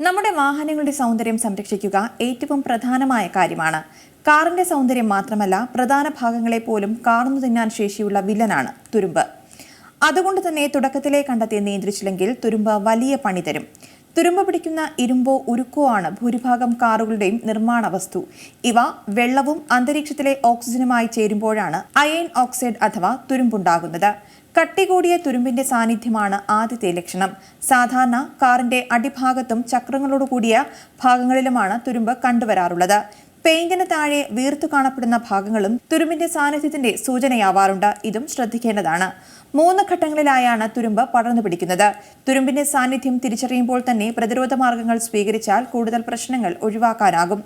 നമ്മുടെ വാഹനങ്ങളുടെ സൗന്ദര്യം സംരക്ഷിക്കുക ഏറ്റവും പ്രധാനമായ കാര്യമാണ്. കാറിന്റെ സൗന്ദര്യം മാത്രമല്ല പ്രധാന ഭാഗങ്ങളെ പോലും കാർന്നു തിന്നാൻ ശേഷിയുള്ള വില്ലനാണ് തുരുമ്പ്. അതുകൊണ്ട് തന്നെ തുടക്കത്തിലെ കണ്ടെത്തി നിയന്ത്രിച്ചില്ലെങ്കിൽ തുരുമ്പ് വലിയ പണി തരും. തുരുമ്പ് പിടിക്കുന്ന ഇരുമ്പോ ഉരുക്കോ ആണ് ഭൂരിഭാഗം കാറുകളുടെയും നിർമ്മാണ വസ്തു. ഇവ വെള്ളവും അന്തരീക്ഷത്തിലെ ഓക്സിജനുമായി ചേരുമ്പോഴാണ് അയൺ ഓക്സൈഡ് അഥവാ തുരുമ്പുണ്ടാകുന്നത്. കട്ടി കൂടിയ തുരുമ്പിന്റെ സാന്നിധ്യമാണ് ആദ്യത്തെ ലക്ഷണം. സാധാരണ കാറിന്റെ അടിഭാഗത്തും ചക്രങ്ങളോട് കൂടിയ ഭാഗങ്ങളിലുമാണ് തുരുമ്പ് കണ്ടുവരാറുള്ളത്. പെയിന്റിന് താഴെ വീർത്തു കാണപ്പെടുന്ന ഭാഗങ്ങളും തുരുമ്പിന്റെ സാന്നിധ്യത്തിന്റെ സൂചനയാവാറുണ്ട്. ഇതും ശ്രദ്ധിക്കേണ്ടതാണ്. മൂന്ന് ഘട്ടങ്ങളിലായാണ് തുരുമ്പ് പടർന്നു പിടിക്കുന്നത്. തുരുമ്പിന്റെ സാന്നിധ്യം തിരിച്ചറിയുമ്പോൾ തന്നെ പ്രതിരോധ മാർഗങ്ങൾ സ്വീകരിച്ചാൽ കൂടുതൽ പ്രശ്നങ്ങൾ ഒഴിവാക്കാനാകും.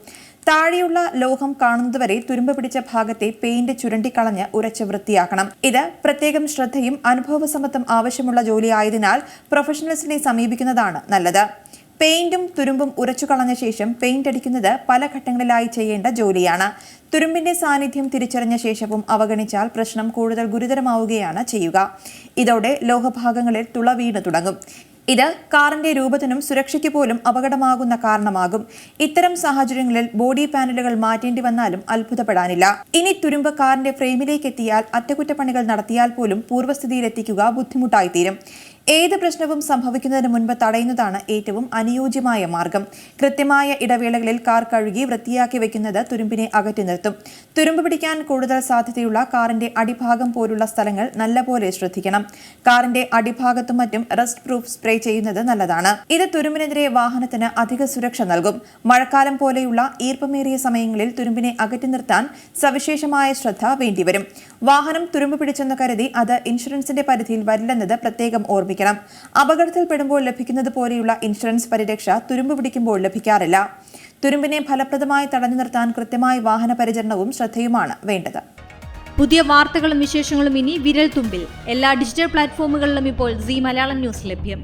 താഴെയുള്ള ലോഹം കാണുന്നതുവരെ തുരുമ്പ് പിടിച്ച ഭാഗത്തെ പെയിന്റ് ചുരണ്ടിക്കളഞ്ഞ് ഉരച്ച് വൃത്തിയാക്കണം. ഇത് പ്രത്യേകം ശ്രദ്ധയും അനുഭവസമ്മതം ആവശ്യമുള്ള ജോലിയായതിനാൽ പ്രൊഫഷണൽസിനെ സമീപിക്കുന്നതാണ് നല്ലത്. പെയിന്റും തുരുമ്പും ഉരച്ചു കളഞ്ഞ ശേഷം പെയിന്റ് അടിക്കുന്നത് പല ഘട്ടങ്ങളിലായി ചെയ്യേണ്ട ജോലിയാണ്. തുരുമ്പിന്റെ സാന്നിധ്യം തിരിച്ചറിഞ്ഞ ശേഷവും അവഗണിച്ചാൽ പ്രശ്നം കൂടുതൽ ഗുരുതരമാവുകയാണ് ചെയ്യുക. ഇതോടെ ലോഹഭാഗങ്ങളിൽ തുള വീണു തുടങ്ങും. ഇത് കാറിന്റെ രൂപത്തിനും സുരക്ഷയ്ക്ക് പോലും അപകടമാകുന്ന കാരണമാകും. ഇത്തരം സാഹചര്യങ്ങളിൽ ബോഡി പാനലുകൾ മാറ്റേണ്ടി വന്നാലും അത്ഭുതപ്പെടാനില്ല. ഇനി തുരുമ്പ് കാറിന്റെ ഫ്രെയിമിലേക്ക് എത്തിയാൽ അറ്റകുറ്റപ്പണികൾ നടത്തിയാൽ പോലും പൂർവസ്ഥിതിയിലെത്തിക്കുക ബുദ്ധിമുട്ടായി തീരും ഏത് പ്രശ്നവും സംഭവിക്കുന്നതിന് മുൻപ് തടയുന്നതാണ് ഏറ്റവും അനുയോജ്യമായ മാർഗം. കൃത്യമായ ഇടവേളകളിൽ കാർ കഴുകി വൃത്തിയാക്കി വെക്കുന്നത് തുരുമ്പിനെ അകറ്റി നിർത്തും. തുരുമ്പ് പിടിക്കാൻ കൂടുതൽ സാധ്യതയുള്ള കാറിന്റെ അടിഭാഗം പോലുള്ള സ്ഥലങ്ങൾ നല്ലപോലെ ശ്രദ്ധിക്കണം. കാറിന്റെ അടിഭാഗത്തും മറ്റും റസ്റ്റ് പ്രൂഫ് സ്പ്രേ ചെയ്യുന്നത് നല്ലതാണ്. ഇത് തുരുമ്പിനെതിരെ വാഹനത്തിന് അധിക സുരക്ഷ നൽകും. മഴക്കാലം പോലെയുള്ള ഈർപ്പമേറിയ സമയങ്ങളിൽ തുരുമ്പിനെ അകറ്റി നിർത്താൻ സവിശേഷമായ ശ്രദ്ധ വേണ്ടിവരും. വാഹനം തുരുമ്പ് പിടിച്ചെന്ന് കരുതി അത് ഇൻഷുറൻസിന്റെ പരിധിയിൽ വരില്ലെന്നത് പ്രത്യേകം ഓർമ്മിക്കണം അപകടത്തിൽപ്പെടുമ്പോൾ ലഭിക്കുന്നത് പോലെയുള്ള ഇൻഷുറൻസ് പരിരക്ഷ തുരുമ്പ് പിടിക്കുമ്പോൾ ലഭിക്കാറില്ല. തുരുമ്പിനെ ഫലപ്രദമായി തടഞ്ഞു നിർത്താൻ കൃത്യമായ വാഹന പരിചരണവും ശ്രദ്ധയുമാണ് വേണ്ടത്. പുതിയ വാർത്തകളും വിശേഷങ്ങളും ഇനി വിരൽ തുമ്പിൽ എല്ലാ ഡിജിറ്റൽ പ്ലാറ്റ്ഫോമുകളിലും ഇപ്പോൾ സി മലയാളം ന്യൂസ് ലഭ്യം.